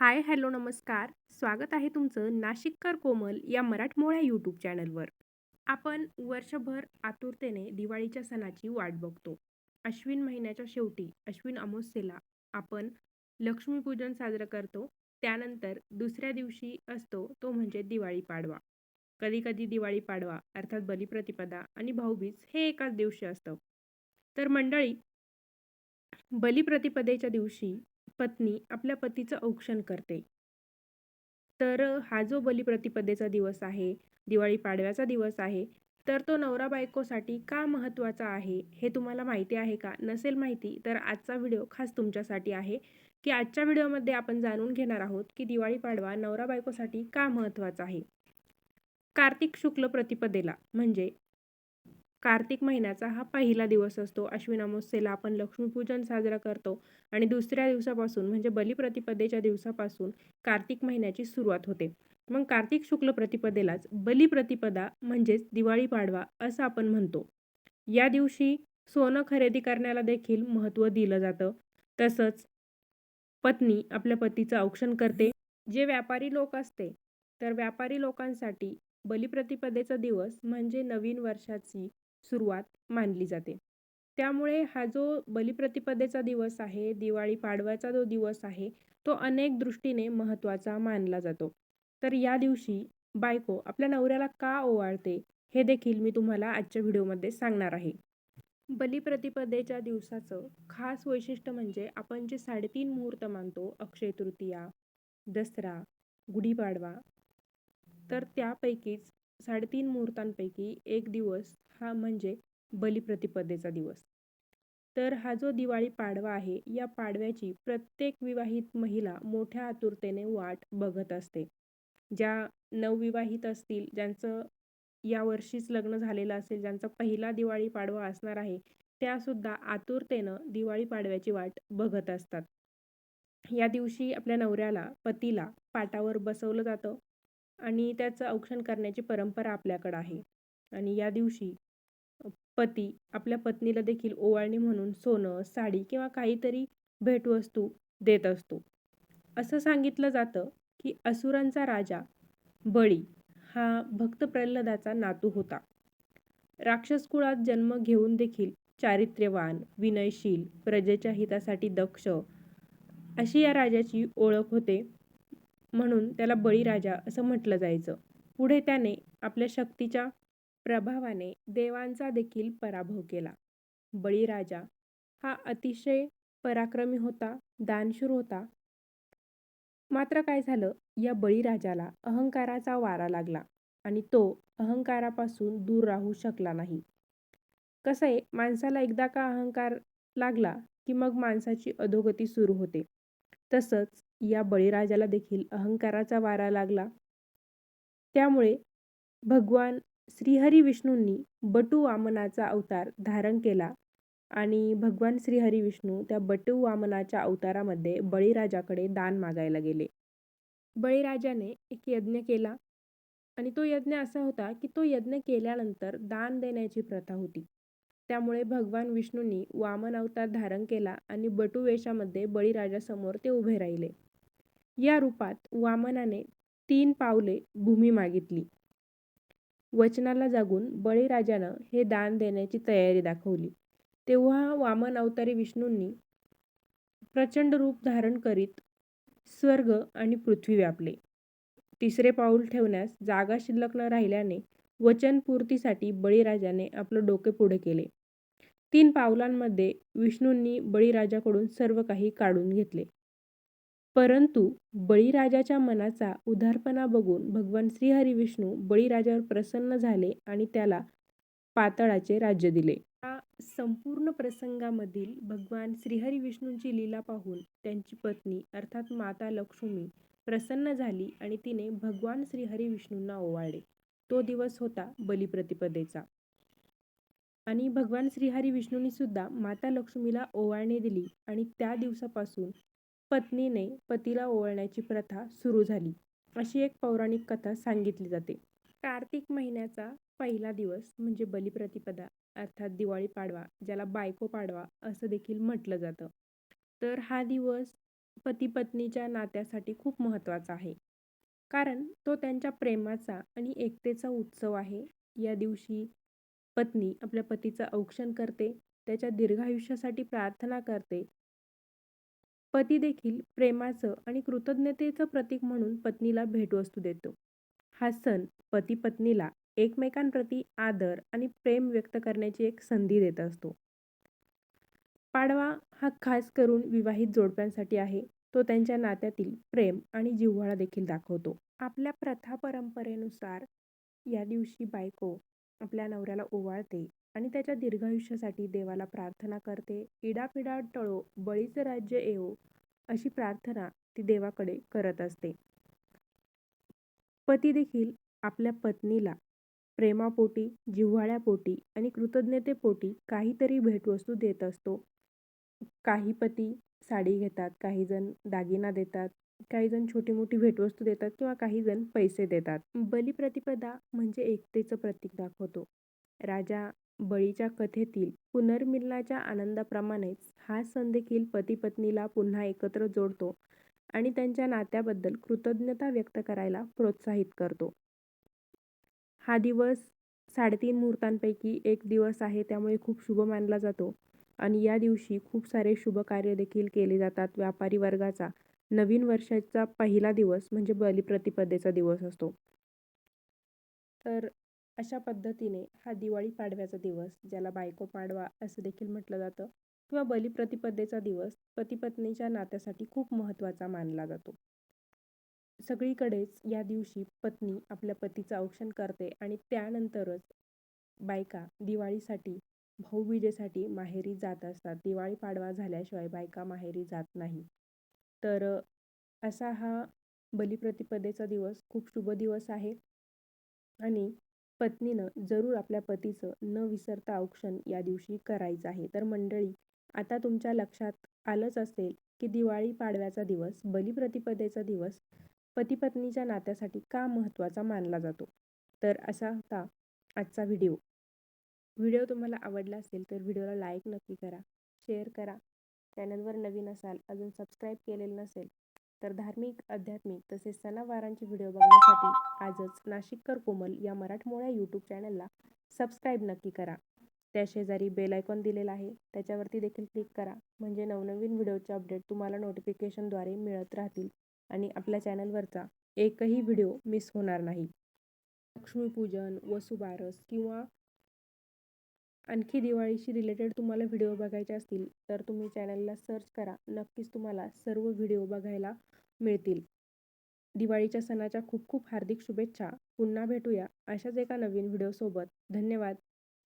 Hi hello नमस्कार. स्वागत आहे तुमचं नाशिककर कोमल या मराठमोळ्या यूट्यूब चॅनलवर. आपण वर्षभर आतुरतेने दिवाळीच्या सणाची वाट बघतो. अश्विन महिन्याच्या शेवटी अश्विन अमावस्येला आपण लक्ष्मीपूजन साजरं करतो. त्यानंतर दुसऱ्या दिवशी असतो तो म्हणजे दिवाळी पाडवा. कधीकधी दिवाळी पाडवा अर्थात बलिप्रतिपदा आणि भाऊबीज हे एकाच दिवशी असतं. तर मंडळी बलिप्रतिपदेच्या दिवशी पत्नी आपल्या पतीचं औक्षण करते. तर हा जो बलिप्रतिपदेचा दिवस आहे दिवाळी पाडव्याचा दिवस आहे तर तो नवरा बायकोसाठी का महत्त्वाचा आहे हे तुम्हाला माहिती आहे का? नसेल माहिती तर आजचा व्हिडिओ खास तुमच्यासाठी आहे की आजच्या व्हिडिओमध्ये आपण जाणून घेणार आहोत की दिवाळी पाडवा नवरा बायकोसाठी का महत्त्वाचा आहे? कार्तिक शुक्ल प्रतिपदेला म्हणजे कार्तिक महिन्याचा हा पहिला दिवस असतो. अश्विन अमावस्येला आपण लक्ष्मीपूजन साजरा करतो आणि दुसऱ्या दिवसापासून म्हणजे बलिप्रतिपदेच्या दिवसापासून कार्तिक महिन्याची सुरुवात होते. मग कार्तिक शुक्ल प्रतिपदेलाच बलिप्रतिपदा म्हणजेच दिवाळी पाडवा असं आपण म्हणतो. या दिवशी सोनं खरेदी करण्याला देखील महत्त्व दिलं जातं. तसंच पत्नी आपल्या पतीचं औक्षण करते. जे व्यापारी लोक असते तर व्यापारी लोकांसाठी बलिप्रतिपदेचा दिवस म्हणजे नवीन वर्षाची सुरुवात मानली जाते. त्यामुळे हा जो बलिप्रतिपदेचा दिवस आहे दिवाळी पाडव्याचा जो दिवस आहे तो अनेक दृष्टीने महत्त्वाचा मानला जातो. तर या दिवशी बायको आपल्या नवऱ्याला का ओवाळते हे देखील मी तुम्हाला आजच्या व्हिडिओमध्ये सांगणार आहे. बलिप्रतिपदेच्या दिवसाचं खास वैशिष्ट्य म्हणजे आपण जे साडेतीन मुहूर्त मानतो अक्षय तृतीया दसरा गुढीपाडवा तर त्यापैकीच साडेतीन मुहूर्तांपैकी एक दिवस हा म्हणजे बलिप्रतिपदेचा दिवस. तर हा जो दिवाळी पाडवा आहे या पाडव्याची प्रत्येक विवाहित महिला मोठ्या आतुरतेने वाट बघत असते. ज्या नवविवाहित असतील ज्यांचं या वर्षीच लग्न झालेलं असेल ज्यांचा पहिला दिवाळी पाडवा असणार आहे त्यासुद्धा आतुरतेनं दिवाळी पाडव्याची वाट बघत असतात. या दिवशी आपल्या नवऱ्याला पतीला पाटावर बसवलं जातं. आणि त्याचं औक्षण करण्याची परंपरा आपल्याकडं आहे. आणि या दिवशी पती आपल्या पत्नीला देखील ओवाळणी म्हणून सोनं साडी किंवा काहीतरी भेटवस्तू देत असतो. असं सांगितलं जातं की असुरांचा राजा बळी हा भक्त प्रल्हादाचा नातू होता. राक्षस कुळात जन्म घेऊन देखील चारित्र्यवान विनयशील प्रजेच्या हितासाठी दक्ष अशी या राजाची ओळख होते. म्हणून त्याला बळीराजा असं म्हटलं जायचं. पुढे त्याने आपल्या शक्तीच्या प्रभावाने देवांचा देखील पराभव केला. बळीराजा हा अतिशय पराक्रमी होता दानशूर होता. मात्र काय झालं? या बळीराजाला अहंकाराचा वारा लागला आणि तो अहंकारापासून दूर राहू शकला नाही. कसं आहे माणसाला एकदा का अहंकार लागला की मग माणसाची अधोगती सुरू होते. तसंच या बळीराजाला देखील अहंकाराचा वारा लागला. त्यामुळे भगवान श्रीहरी विष्णूंनी बटू वामनाचा अवतार धारण केला आणि भगवान श्रीहरी विष्णू त्या बटू वामनाच्या अवतारामध्ये बळीराजाकडे दान मागायला गेले. बळीराजाने एक यज्ञ केला आणि तो यज्ञ असा होता की तो यज्ञ केल्यानंतर दान देण्याची प्रथा होती. त्यामुळे भगवान विष्णूंनी वामन अवतार धारण केला आणि बटू वेशामध्ये बळीराजासमोर ते उभे राहिले. या रूपात वामनाने तीन पावले भूमी मागितली. वचनाला जागून बळीराजानं हे दान देण्याची तयारी दाखवली. तेव्हा वामन अवतारी विष्णूंनी प्रचंड रूप धारण करीत स्वर्ग आणि पृथ्वी व्यापले. तिसरे पाऊल ठेवण्यास जागा शिल्लक न राहिल्याने वचनपूर्तीसाठी बळीराजाने आपलं डोके पुढे केले. तीन पावलांमध्ये विष्णूंनी बळीराजाकडून सर्व काही काढून घेतले. परंतु बळीराजाच्या मनाचा उदारपणा बघून भगवान श्रीहरी विष्णू बळीराजावर प्रसन्न झाले आणि त्याला पातळाचे राज्य दिले. या संपूर्ण प्रसंगामधील भगवान श्रीहरी विष्णूंची लीला पाहून त्यांची पत्नी अर्थात माता लक्ष्मी प्रसन्न झाली आणि तिने भगवान श्रीहरी विष्णूंना ओवाळले. तो दिवस होता बलिप्रतिपदेचा. आणि भगवान श्रीहरी विष्णूंनी सुद्धा माता लक्ष्मीला ओवाळणी दिली आणि त्या दिवसापासून पत्नीने पतीला ओवाळण्याची प्रथा सुरू झाली अशी एक पौराणिक कथा सांगितली जाते कार्तिक महिन्याचा पहिला दिवस म्हणजे बलिप्रतिपदा अर्थात दिवाळी पाडवा ज्याला बायको पाडवा असं देखील म्हटलं जातं तर हा दिवस पती-पत्नीच्या नात्यासाठी खूप महत्त्वाचा आहे. कारण तो त्यांच्या प्रेमाचा आणि एकतेचा उत्सव आहे. या दिवशी पत्नी आपल्या पतीचं औक्षण करते, त्याच्या दीर्घायुष्यासाठी प्रार्थना करते. पती देखील प्रेमाचं आणि कृतज्ञतेचं प्रतीक म्हणून पत्नीला भेटवस्तू देतो. हा सण पती-पत्नीला एकमेकांप्रती आदर आणि प्रेम व्यक्त करण्याची एक संधी देत असतो. पाडवा हा खास करून विवाहित जोडप्यांसाठी आहे. तो त्यांच्या नात्यातील प्रेम आणि जिव्हाळा देखील दाखवतो. आपल्या प्रथा परंपरेनुसार या दिवशी बायको आपल्या नवऱ्याला ओवाळते आणि त्याच्या दीर्घायुष्यासाठी देवाला प्रार्थना करते. इडापिडा टळो, बळीचं राज्य येवो अशी प्रार्थना ती देवाकडे करत असते. पती देखील आपल्या पत्नीला प्रेमापोटी, जिव्हाळ्यापोटी आणि कृतज्ञतेपोटी काहीतरी भेटवस्तू देत असतो. काही पती साडी घेतात, काही जण दागिना देतात, काही जण छोटी-मोठी भेटवस्तू देतात किंवा काही जण पैसे देतात. बलिप्रतिपदा म्हणजे एकतेचं प्रतीक दाखवतो. राजा बळीच्या कथेतील पुनर्मिलनाच्या आनंदाप्रमाणेच हा सण देखील पती-पत्नीला पुन्हा एकत्र जोडतो आणि त्यांच्या नात्याबद्दल कृतज्ञता व्यक्त करायला प्रोत्साहित करतो. हा दिवस साडेतीन मुहूर्तांपैकी एक दिवस आहे, त्यामुळे खूप शुभ मानला जातो आणि या दिवशी खूप सारे शुभकार्य देखील केले जातात. व्यापारी वर्गाचा नवीन वर्षाचा पहिला दिवस म्हणजे बलिप्रतिपदेचा दिवस असतो. तर अशा पद्धतीने हा दिवाळी पाडव्याचा दिवस, ज्याला बायको पाडवा असं देखील म्हटलं जातं किंवा बलिप्रतिपदेचा दिवस पतीपत्नीच्या नात्यासाठी खूप महत्त्वाचा मानला जातो. सगळीकडेच या दिवशी पत्नी आपल्या पतीचं औक्षण करते आणि त्यानंतरच बायका दिवाळीसाठी, भाऊबीजेसाठी माहेरी जात असतात. दिवाळी पाडवा झाल्याशिवाय बायका माहेरी जात नाही. तर असा हा बलिप्रतिपदेचा दिवस खूप शुभ दिवस आहे आणि पत्नीनं जरूर आपल्या पतीचं न विसरता औक्षण या दिवशी करायचं आहे. तर मंडळी, आता तुमच्या लक्षात आलंच असेल की दिवाळी पाडव्याचा दिवस, बलिप्रतिपदेचा दिवस पतीपत्नीच्या नात्यासाठी का महत्त्वाचा मानला जातो. तर असा होता आजचा व्हिडिओ. व्हिडिओ तुम्हाला आवडला असेल तर व्हिडिओला लाईक नक्की करा, शेअर करा. चॅनलवर नवीन असाल, अजून सबस्क्राईब केलेलं नसेल तर धार्मिक, आध्यात्मिक तसेच सणावारांचे व्हिडिओ बघण्यासाठी आजच नाशिककर कोमल या मराठमोळ्या यूट्यूब चॅनलला सबस्क्राईब नक्की करा. त्याशेजारी बेल आयकॉन दिलेला आहे, त्याच्यावरती देखील क्लिक करा. म्हणजे नवनवीन व्हिडिओचे अपडेट तुम्हाला नोटिफिकेशनद्वारे मिळत राहतील आणि आपल्या चॅनलवरचा एकही व्हिडिओ मिस होणार नाही. लक्ष्मीपूजन, वसुबारस किंवा आणखी दिवाळीशी रिलेटेड तुम्हाला व्हिडिओ बघायचे असतील तर तुम्ही चॅनलला सर्च करा. नक्कीच तुम्हाला सर्व व्हिडिओ बघायला मिळतील. दिवाळीच्या सणाच्या खूप खूप हार्दिक शुभेच्छा. पुन्हा भेटूया अशाच एका नवीन व्हिडिओसोबत. धन्यवाद.